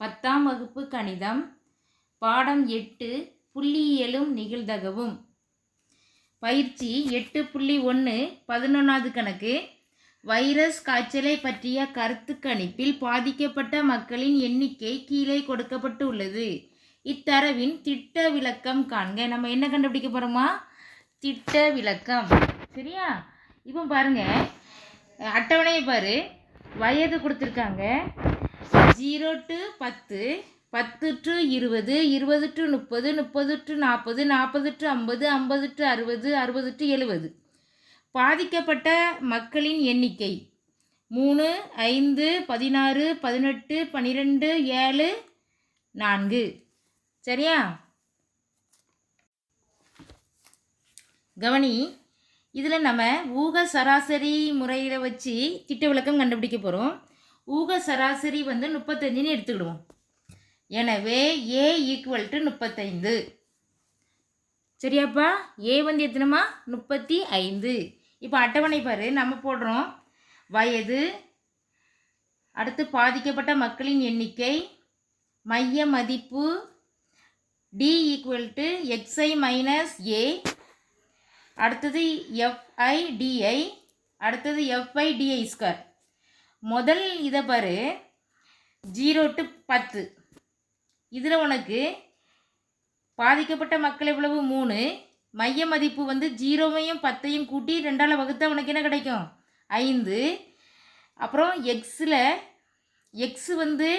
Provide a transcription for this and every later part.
பத்தாம் வகுப்பு கணிதம் பாடம் எட்டு புள்ளியியலும் நிகழ்தகவும் பயிற்சி எட்டு புள்ளி ஒன்று பதினொன்றாவது கணக்கு. வைரஸ் காய்ச்சலை பற்றிய கருத்து கணிப்பில் பாதிக்கப்பட்ட மக்களின் எண்ணிக்கை கீழே கொடுக்கப்பட்டு உள்ளது இத்தரவின் திட்ட விளக்கம் காண்க. நம்ம என்ன கண்டுபிடிக்க போகிறோமா திட்ட விளக்கம். சரியா? இப்போ பாருங்க. அட்டவணையை பாரு. வயது கொடுத்துருக்காங்க. ஜீரோ டு பத்து பத்து டு இருபது இருபது டு முப்பது முப்பது டு நாற்பது நாற்பது டு ஐம்பது ஐம்பது டு அறுபது அறுபது டு எழுபது. பாதிக்கப்பட்ட மக்களின் எண்ணிக்கை. மூணு ஐந்து பதினாறு பதினெட்டு பன்னிரெண்டு ஏழு நான்கு. சரியா? கவனி இதில் நம்ம ஊக சராசரி முறையில் வச்சு திட்ட விளக்கம் கண்டுபிடிக்க போகிறோம் ஊக சராசரி வந்து முப்பத்தஞ்சுன்னு எடுத்துக்கிடுவோம். எனவே ஏ ஈக்குவல் டு முப்பத்தைந்து. சரியாப்பா? ஏ வந்து எத்தனைமா முப்பத்தி ஐந்து இப்போ அட்டவணை பாரு நம்ம போடுறோம். வயது அடுத்து பாதிக்கப்பட்ட மக்களின் எண்ணிக்கை மைய மதிப்பு D equal to X I minus A அடுத்தது எஃப்ஐ டிஐ அடுத்தது F I D I square முதல் இதை பாரு. ஜீரோ டு பத்து. இதில் உனக்கு பாதிக்கப்பட்ட மக்கள் எவ்வளவு? மூணு. மைய மதிப்பு வந்து ஜீரோவையும் பத்தையும் கூட்டி ரெண்டால் வகுத்தா உனக்கு என்ன கிடைக்கும்? ஐந்து. அப்புறம் எக்ஸில் எக்ஸ் வந்து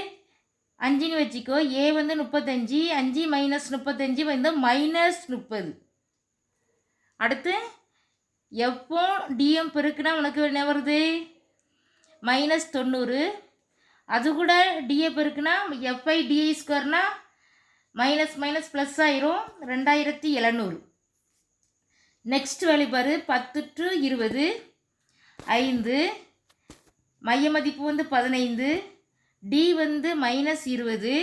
அஞ்சுன்னு வச்சுக்கோ. ஏ வந்து முப்பத்தஞ்சு அஞ்சு மைனஸ் முப்பத்தஞ்சு வந்து மைனஸ் முப்பது. அடுத்து எப்போ டிஎம் பெருக்குனா உனக்கு என்ன வருது? மைனஸ் தொண்ணூறு. அது கூட டிஏ பெருக்குனா எஃப்ஐ டிஐ ஸ்கொயர்னால் மைனஸ் மைனஸ் ப்ளஸ் ஆயிரும். ரெண்டாயிரத்தி எழுநூறு. நெக்ஸ்ட் வேல்யூ பத்து டு இருபது. ஐந்து. மைய மதிப்பு வந்து பதினைந்து. டி வந்து மைனஸ் இருபது.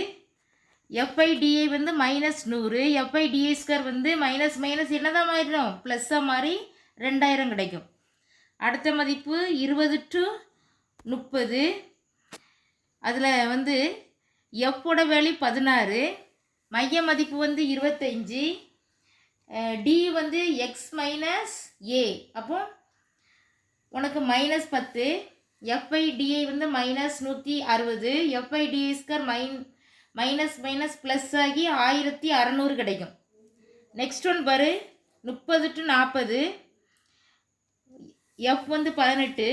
எஃப்ஐடிஐ வந்து மைனஸ் நூறு. F I D I square வந்து மைனஸ் மைனஸ் என்னதான் மாறிடும்? ப்ளஸ்ஸாக மாறி ரெண்டாயிரம் கிடைக்கும். அடுத்த மதிப்பு இருபது டு முப்பது. அதில் வந்து எஃப்போட வேல்யூ பதினாறு மைய மதிப்பு வந்து இருபத்தஞ்சி டி வந்து எக்ஸ் மைனஸ் ஏ அப்போ உனக்கு மைனஸ் பத்து எஃப்ஐ டிஐ வந்து மைனஸ் நூற்றி அறுபது F I D I square mine minus minus plus ஆகி ஆயிரத்தி அறநூறு கிடைக்கும். நெக்ஸ்ட் ஒன் பாரு முப்பது டு நாற்பது எஃப் வந்து பதினெட்டு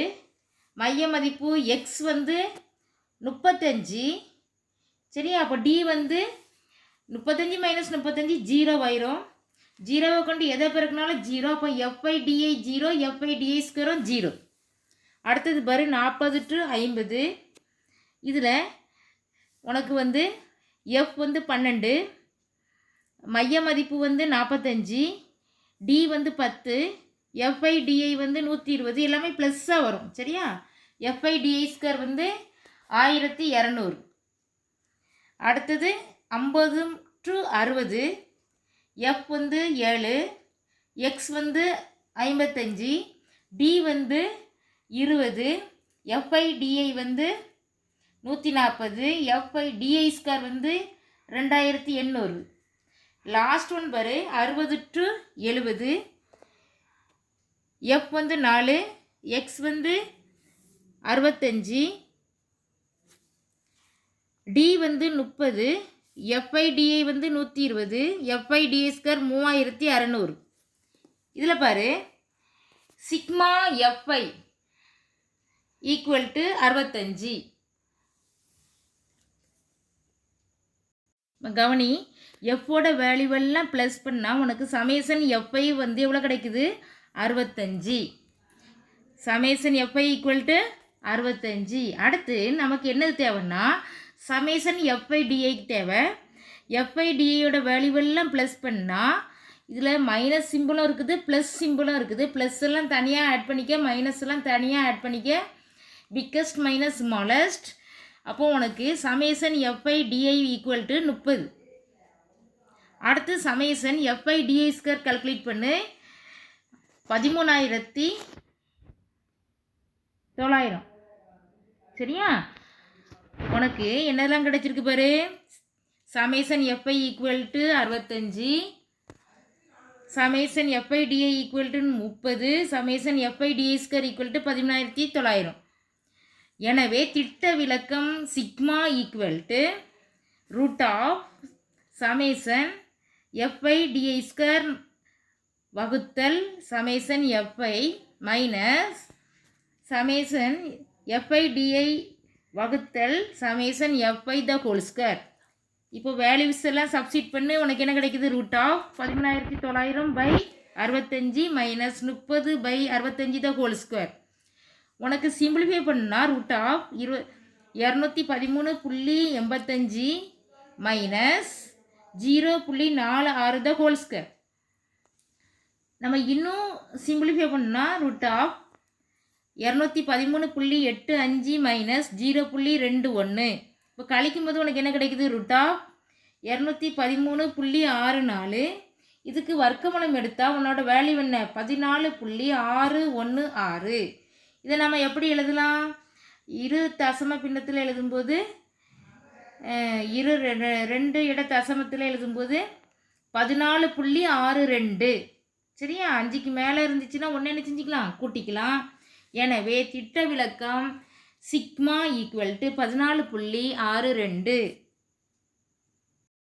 மைய மதிப்பு எக்ஸ் வந்து முப்பத்தஞ்சு. சரியா? அப்போ டி வந்து முப்பத்தஞ்சு மைனஸ் முப்பத்தஞ்சு ஜீரோ ஆயிரும். ஜீரோவை கொண்டு எதை பிறகுனாலும் ஜீரோ அப்போ F I D I zero F I D I ஸ்கொயரும் zero அடுத்தது பாரு நாற்பது டு ஐம்பது. இதில் உனக்கு வந்து எஃப் வந்து பன்னெண்டு. மைய மதிப்பு வந்து நாற்பத்தஞ்சு. டி வந்து பத்து. எஃப்ஐடிஐ வந்து நூற்றி இருபது எல்லாமே ப்ளஸ்ஸாக வரும். சரியா? எஃப்ஐடிஐ ஸ்கொயர் வந்து ஆயிரத்தி இரநூறு. அடுத்தது ஐம்பது டு அறுபது. எஃப் வந்து ஏழு. எக்ஸ் வந்து ஐம்பத்தஞ்சு. டி வந்து இருபது. எஃப்ஐடிஐ வந்து நூற்றி நாற்பது எஃப்ஐ டிஐ ஸ்கொயர் வந்து ரெண்டாயிரத்தி எண்ணூறு. லாஸ்ட் ஒன் பாரு அறுபது டு எழுபது. எஃப் வந்து நாலு எக்ஸ் வந்து அறுபத்தஞ்சி டி வந்து முப்பது எஃப்ஐடிஐ வந்து நூற்றி இருபது எஃப்ஐடிஐ ஸ்கொயர் மூவாயிரத்தி அறநூறு. இதில் பாரு. சிக்மா எஃப்ஐ ஈக்குவல் டு அறுபத்தஞ்சி. கவனி எஃப்போட வேல்யூவெல்லாம் ப்ளஸ் பண்ணால் உனக்கு சமேசன் எஃப்ஐ வந்து எவ்வளோ கிடைக்குது? அறுபத்தஞ்சி. சமேசன் எஃப்ஐ ஈக்குவல் டு அறுபத்தஞ்சி? அடுத்து நமக்கு என்னது தேவைன்னா சமேசன் எஃப்ஐ டிஐக்கு தேவை. எஃப்ஐ டிஐயோட வேல்யூவெல்லாம் ப்ளஸ் பண்ணால் இதில் மைனஸ் சிம்பிளும் இருக்குது ப்ளஸ் சிம்பிளும் இருக்குது. ப்ளஸ் எல்லாம் தனியாக ஆட் பண்ணிக்க மைனஸ் எல்லாம் தனியாக ஆட் பண்ணிக்க. பிக்கஸ்ட் மைனஸ் ஸ்மாலஸ்ட் அப்போது உனக்கு summation F I D I equal to முப்பது. அடுத்து summation F I D I square calculate பண்ணு. பதிமூணாயிரத்தி தொள்ளாயிரம். சரியா? உனக்கு என்னெல்லாம் கிடைச்சிருக்கு பாரு? Summation F I equal to அறுபத்தஞ்சி. Summation F I D I equal to முப்பது. Summation F I D I square equal to பதிமூணாயிரத்தி தொள்ளாயிரம். எனவே திட்ட விளக்கம் sigma equal to root of summation F I D I square வகுத்தல் summation F I minus summation F I D I வகுத்தல் summation F I the whole square இப்போ values எல்லாம் substitute பண்ணி. உனக்கு என்ன கிடைக்குது? ரூட் ஆஃப் பதிமூணாயிரத்தி தொள்ளாயிரம் பை அறுபத்தஞ்சி மைனஸ் முப்பது பை அறுபத்தஞ்சி த ஹோல் ஸ்கொயர் உனக்கு சிம்பிளிஃபை பண்ணா ரூட் ஆஃப் இரு இரநூத்தி பதிமூணு புள்ளி எண்பத்தஞ்சி மைனஸ் ஜீரோ புள்ளி நாலு ஆறு த ஹோல் ஸ்கொயர் நம்ம இன்னும் சிம்பிளிஃபை பண்ணால் ரூட் ஆஃப் இரநூத்தி பதிமூணு புள்ளி எட்டு அஞ்சு மைனஸ் ஜீரோ புள்ளி ரெண்டு ஒன்று இப்போ கழிக்கும் போது உனக்கு என்ன கிடைக்குது? ரூட் ஆஃப் இரநூத்தி பதிமூணு புள்ளி ஆறு நாலு. இதுக்கு வர்க்கமனம் எடுத்தால் உன்னோட வேல்யூ என்ன? பதினாலு புள்ளி ஆறு ஒன்று ஆறு. இதை நம்ம எப்படி எழுதலாம்? இரு தசம பின்னத்தில் எழுதும்போது இரு ரெ- ரெண்டு இட தசமத்தில் எழுதும்போது பதினாலு புள்ளி ஆறு ரெண்டு. சரியா? அஞ்சுக்கு மேலே இருந்துச்சுன்னா ஒன்று என்ன செஞ்சுக்கலாம்? கூட்டிக்கலாம். எனவே திட்ட விளக்கம் சிக்மா ஈக்குவல் டு பதினாலு புள்ளி ஆறு ரெண்டு.